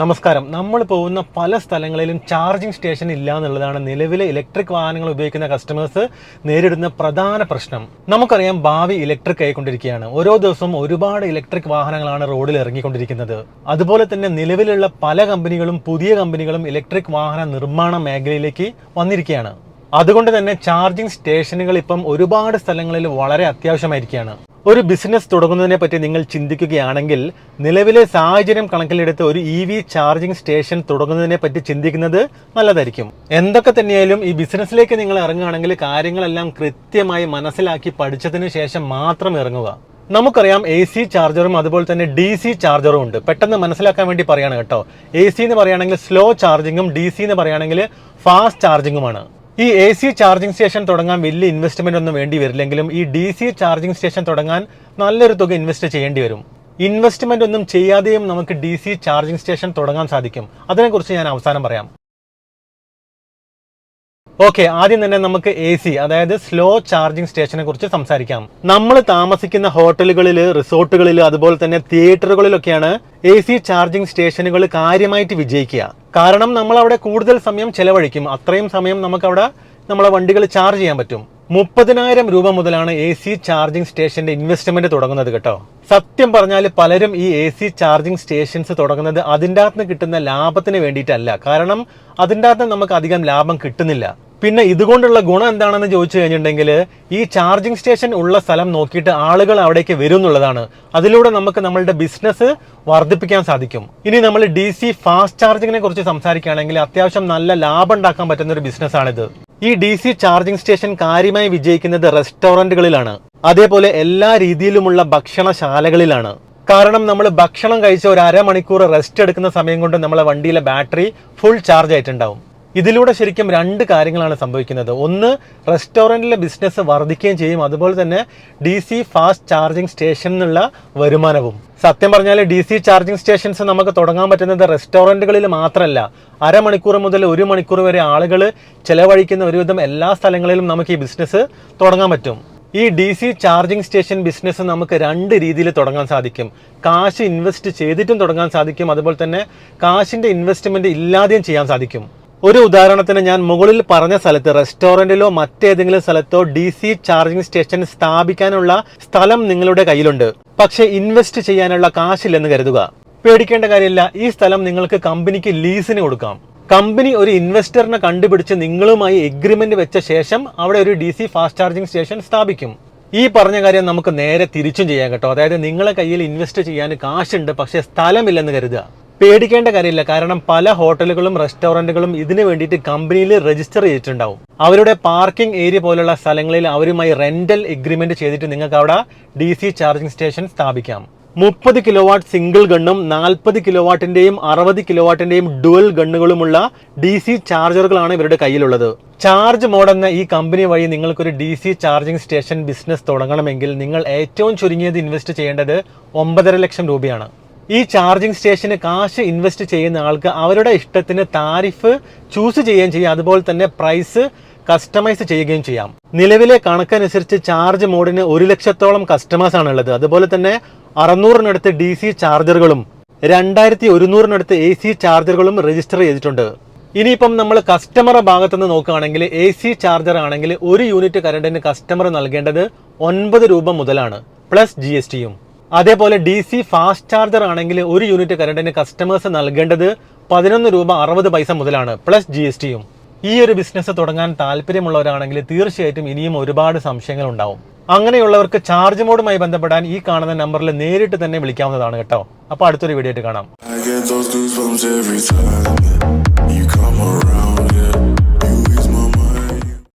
നമസ്കാരം. നമ്മൾ പോകുന്ന പല സ്ഥലങ്ങളിലും ചാർജിംഗ് സ്റ്റേഷൻ ഇല്ല എന്നുള്ളതാണ് നിലവിലെ ഇലക്ട്രിക് വാഹനങ്ങൾ ഉപയോഗിക്കുന്ന കസ്റ്റമേഴ്സ് നേരിടുന്ന പ്രധാന പ്രശ്നം. നമുക്കറിയാം ഭാവി ഇലക്ട്രിക് ആയിക്കൊണ്ടിരിക്കുകയാണ്. ഓരോ ദിവസവും ഒരുപാട് ഇലക്ട്രിക് വാഹനങ്ങളാണ് റോഡിൽ ഇറങ്ങിക്കൊണ്ടിരിക്കുന്നത്. അതുപോലെ തന്നെ നിലവിലുള്ള പല കമ്പനികളും പുതിയ കമ്പനികളും ഇലക്ട്രിക് വാഹന നിർമ്മാണ മേഖലയിലേക്ക് വന്നിരിക്കുകയാണ്. അതുകൊണ്ട് തന്നെ ചാർജിംഗ് സ്റ്റേഷനുകൾ ഇപ്പം ഒരുപാട് സ്ഥലങ്ങളിൽ വളരെ അത്യാവശ്യമായിരിക്കുകയാണ്. ഒരു ബിസിനസ് തുടങ്ങുന്നതിനെ പറ്റി നിങ്ങൾ ചിന്തിക്കുകയാണെങ്കിൽ നിലവിലെ സാഹചര്യം കണക്കിലെടുത്ത് ഒരു ഇ വി ചാർജിംഗ് സ്റ്റേഷൻ തുടങ്ങുന്നതിനെ പറ്റി ചിന്തിക്കുന്നത് നല്ലതായിരിക്കും. എന്തൊക്കെ തന്നെയായാലും ഈ ബിസിനസ്സിലേക്ക് നിങ്ങൾ ഇറങ്ങുകയാണെങ്കിൽ കാര്യങ്ങളെല്ലാം കൃത്യമായി മനസ്സിലാക്കി പഠിച്ചതിന് ശേഷം മാത്രം ഇറങ്ങുക. നമുക്കറിയാം എ സി ചാർജറും അതുപോലെ തന്നെ ഡി സി ചാർജറും ഉണ്ട്. പെട്ടെന്ന് മനസ്സിലാക്കാൻ വേണ്ടി പറയാണ് കേട്ടോ. എ സി എന്ന് പറയുകയാണെങ്കിൽ സ്ലോ ചാർജിങ്ങും ഡി സി എന്ന് പറയുകയാണെങ്കിൽ ഫാസ്റ്റ് ചാർജിങ്ങുമാണ് ഈ എ സി ചാർജിംഗ് സ്റ്റേഷൻ തുടങ്ങാൻ വലിയ ഇൻവെസ്റ്റ്മെന്റ് ഒന്നും വേണ്ടി വരില്ലെങ്കിലും ഈ ഡി സി ചാർജിംഗ് സ്റ്റേഷൻ തുടങ്ങാൻ നല്ലൊരു തുക ഇൻവെസ്റ്റ് ചെയ്യേണ്ടി വരും. ഇൻവെസ്റ്റ്മെന്റ് ഒന്നും ചെയ്യാതെയും നമുക്ക് ഡി സി ചാർജിംഗ് സ്റ്റേഷൻ തുടങ്ങാൻ സാധിക്കും. അതിനെക്കുറിച്ച് ഞാൻ അവസാനം പറയാം. ഓക്കെ ആദ്യം തന്നെ നമുക്ക് എ സി അതായത് സ്ലോ ചാർജിംഗ് സ്റ്റേഷനെ കുറിച്ച് സംസാരിക്കാം. നമ്മൾ താമസിക്കുന്ന ഹോട്ടലുകളിൽ റിസോർട്ടുകളിൽ അതുപോലെ തന്നെ തിയേറ്ററുകളിലൊക്കെയാണ് എ സി ചാർജിംഗ് സ്റ്റേഷനുകൾ കാര്യമായിട്ട് വിജയിക്കുക. കാരണം നമ്മൾ അവിടെ കൂടുതൽ സമയം ചെലവഴിക്കും. അത്രയും സമയം നമുക്ക് അവിടെ നമ്മളെ വണ്ടികൾ ചാർജ് ചെയ്യാൻ പറ്റും. മുപ്പതിനായിരം രൂപ മുതലാണ് എ സി ചാർജിംഗ് സ്റ്റേഷന്റെ ഇൻവെസ്റ്റ്മെന്റ് തുടങ്ങുന്നത് കേട്ടോ. സത്യം പറഞ്ഞാൽ പലരും ഈ എ സി ചാർജിംഗ് സ്റ്റേഷൻസ് തുടങ്ങുന്നത് അതിന്റെ അകത്ത് കിട്ടുന്ന ലാഭത്തിന് വേണ്ടിയിട്ടല്ല. കാരണം അതിന്റെ അകത്ത് നമുക്ക് അധികം ലാഭം കിട്ടുന്നില്ല. പിന്നെ ഇതുകൊണ്ടുള്ള ഗുണം എന്താണെന്ന് ചോദിച്ചു കഴിഞ്ഞിട്ടുണ്ടെങ്കിൽ ഈ ചാർജിങ് സ്റ്റേഷൻ ഉള്ള സ്ഥലം നോക്കിയിട്ട് ആളുകൾ അവിടേക്ക് വരും എന്നുള്ളതാണ്. അതിലൂടെ നമുക്ക് നമ്മളുടെ ബിസിനസ് വർദ്ധിപ്പിക്കാൻ സാധിക്കും. ഇനി നമ്മൾ ഡി സി ഫാസ്റ്റ് ചാർജിങ്ങിനെ കുറിച്ച് സംസാരിക്കുകയാണെങ്കിൽ അത്യാവശ്യം നല്ല ലാഭം ഉണ്ടാക്കാൻ പറ്റുന്ന ഒരു ബിസിനസ്സാണിത് ഈ ഡി സി ചാർജിംഗ് സ്റ്റേഷൻ കാര്യമായി വിജയിക്കുന്നത് റെസ്റ്റോറന്റുകളിലാണ് അതേപോലെ എല്ലാ രീതിയിലുമുള്ള ഭക്ഷണശാലകളിലാണ്. കാരണം നമ്മൾ ഭക്ഷണം കഴിച്ച ഒരു അരമണിക്കൂർ റെസ്റ്റ് എടുക്കുന്ന സമയം കൊണ്ട് നമ്മളെ വണ്ടിയിലെ ബാറ്ററി ഫുൾ ചാർജ് ആയിട്ടുണ്ടാവും. ഇതിലൂടെ ശരിക്കും രണ്ട് കാര്യങ്ങളാണ് സംഭവിക്കുന്നത്. ഒന്ന് റെസ്റ്റോറന്റിലെ ബിസിനസ് വർദ്ധിക്കുകയും ചെയ്യും. അതുപോലെ തന്നെ D C fast charging station എന്നുള്ള വരുമാനവും. സത്യം പറഞ്ഞാൽ ഡി സി ചാർജിങ് സ്റ്റേഷൻസ് നമുക്ക് തുടങ്ങാൻ പറ്റുന്നത് റെസ്റ്റോറന്റുകളിൽ മാത്രമല്ല. അരമണിക്കൂർ മുതൽ ഒരു മണിക്കൂർ വരെ ആളുകൾ ചെലവഴിക്കുന്ന ഒരുവിധം എല്ലാ സ്ഥലങ്ങളിലും നമുക്ക് ഈ ബിസിനസ് തുടങ്ങാൻ പറ്റും. ഈ D C charging station business നമുക്ക് രണ്ട് രീതിയിൽ തുടങ്ങാൻ സാധിക്കും. കാശ് ഇൻവെസ്റ്റ് ചെയ്തിട്ടും തുടങ്ങാൻ സാധിക്കും. അതുപോലെ തന്നെ കാശിന്റെ ഇൻവെസ്റ്റ്മെന്റ് ഇല്ലാതെയും ചെയ്യാൻ സാധിക്കും. ഒരു ഉദാഹരണത്തിന് ഞാൻ മുകളിൽ പറഞ്ഞ സ്ഥലത്ത് റെസ്റ്റോറന്റിലോ മറ്റേതെങ്കിലും സ്ഥലത്തോ ഡി സി ചാർജിംഗ് സ്റ്റേഷൻ സ്ഥാപിക്കാനുള്ള സ്ഥലം നിങ്ങളുടെ കയ്യിലുണ്ട്. പക്ഷേ ഇൻവെസ്റ്റ് ചെയ്യാനുള്ള കാശില്ലെന്ന് കരുതുക. പേടിക്കേണ്ട കാര്യമില്ല ഈ സ്ഥലം നിങ്ങൾക്ക് കമ്പനിക്ക് ലീസിന് കൊടുക്കാം. കമ്പനി ഒരു ഇൻവെസ്റ്ററിനെ കണ്ടുപിടിച്ച് നിങ്ങളുമായി എഗ്രിമെന്റ് വെച്ച ശേഷം അവിടെ ഒരു D C fast charging station സ്ഥാപിക്കും. ഈ പറഞ്ഞ കാര്യം നമുക്ക് നേരെ തിരിച്ചും ചെയ്യാം കേട്ടോ. അതായത് നിങ്ങളെ കയ്യിൽ ഇൻവെസ്റ്റ് ചെയ്യാൻ കാശുണ്ട് പക്ഷേ സ്ഥലമില്ലെന്ന് കരുതുക. പേടിക്കേണ്ട കാര്യമില്ല. കാരണം പല ഹോട്ടലുകളും റെസ്റ്റോറന്റുകളും ഇതിനു വേണ്ടിയിട്ട് കമ്പനിയിൽ രജിസ്റ്റർ ചെയ്തിട്ടുണ്ടാവും. അവരുടെ പാർക്കിംഗ് ഏരിയ പോലുള്ള സ്ഥലങ്ങളിൽ അവരുമായി റെന്റൽ എഗ്രിമെന്റ് ചെയ്തിട്ട് നിങ്ങൾക്ക് അവിടെ ഡി സി ചാർജിംഗ് സ്റ്റേഷൻ സ്ഥാപിക്കാം. മുപ്പത് കിലോ വാട്ട് സിംഗിൾ ഗണ്ണും നാൽപ്പത് കിലോ വാട്ടിന്റെയും അറുപത് കിലോ വാട്ടിന്റെയും ഡുവൽ ഗണ്ണുകളുമുള്ള ഡി സി ചാർജറുകളാണ് ഇവരുടെ കയ്യിലുള്ളത്. ചാർജ് മോഡ് എന്ന ഈ കമ്പനി വഴി നിങ്ങൾക്കൊരു D C charging station business തുടങ്ങണമെങ്കിൽ നിങ്ങൾ ഏറ്റവും ചുരുങ്ങിയത് ഇൻവെസ്റ്റ് ചെയ്യേണ്ടത് ഒമ്പതര ലക്ഷം രൂപയാണ്. ഈ ചാർജിങ് സ്റ്റേഷന് കാശ് ഇൻവെസ്റ്റ് ചെയ്യുന്ന ആൾക്ക് അവരുടെ ഇഷ്ടത്തിന് താരിഫ് ചൂസ് ചെയ്യുകയും ചെയ്യാം. അതുപോലെ തന്നെ പ്രൈസ് കസ്റ്റമൈസ് ചെയ്യുകയും ചെയ്യാം. നിലവിലെ കണക്കനുസരിച്ച് ചാർജ് മോഡിന് ഒരു ലക്ഷത്തോളം കസ്റ്റമേഴ്സ് ആണ് ഉള്ളത് അതുപോലെ തന്നെ അറുന്നൂറിനടുത്ത് ഡി സി ചാർജറുകളും രണ്ടായിരത്തി ഒരുന്നൂറിനടുത്ത് എ സി ചാർജറുകളും രജിസ്റ്റർ ചെയ്തിട്ടുണ്ട്. ഇനിയിപ്പം നമ്മൾ കസ്റ്റമറുടെ ഭാഗത്തുനിന്ന് നോക്കുകയാണെങ്കിൽ എ സി ചാർജർ ആണെങ്കിൽ ഒരു യൂണിറ്റ് കറണ്ടിന് കസ്റ്റമർ നൽകേണ്ടത് ഒൻപത് രൂപ മുതലാണ് പ്ലസ് ജി എസ് ടിയും അതേപോലെ ഡി സി ഫാസ്റ്റ് ചാർജർ ആണെങ്കിൽ ഒരു യൂണിറ്റ് കറണ്ടിന് കസ്റ്റമേഴ്സ് നൽകേണ്ടത് പതിനൊന്ന് രൂപ അറുപത് പൈസ മുതലാണ് പ്ലസ് ജി എസ് ടിയും ഈ ഒരു ബിസിനസ് തുടങ്ങാൻ താല്പര്യമുള്ളവരാണെങ്കിൽ തീർച്ചയായിട്ടും ഇനിയും ഒരുപാട് സംശയങ്ങൾ ഉണ്ടാവും. അങ്ങനെയുള്ളവർക്ക് ചാർജ് മോഡുമായി ബന്ധപ്പെടാൻ ഈ കാണുന്ന നമ്പറിൽ നേരിട്ട് തന്നെ വിളിക്കാവുന്നതാണ് കേട്ടോ. അപ്പോൾ അടുത്തൊരു വീഡിയോ ആയിട്ട് കാണാം.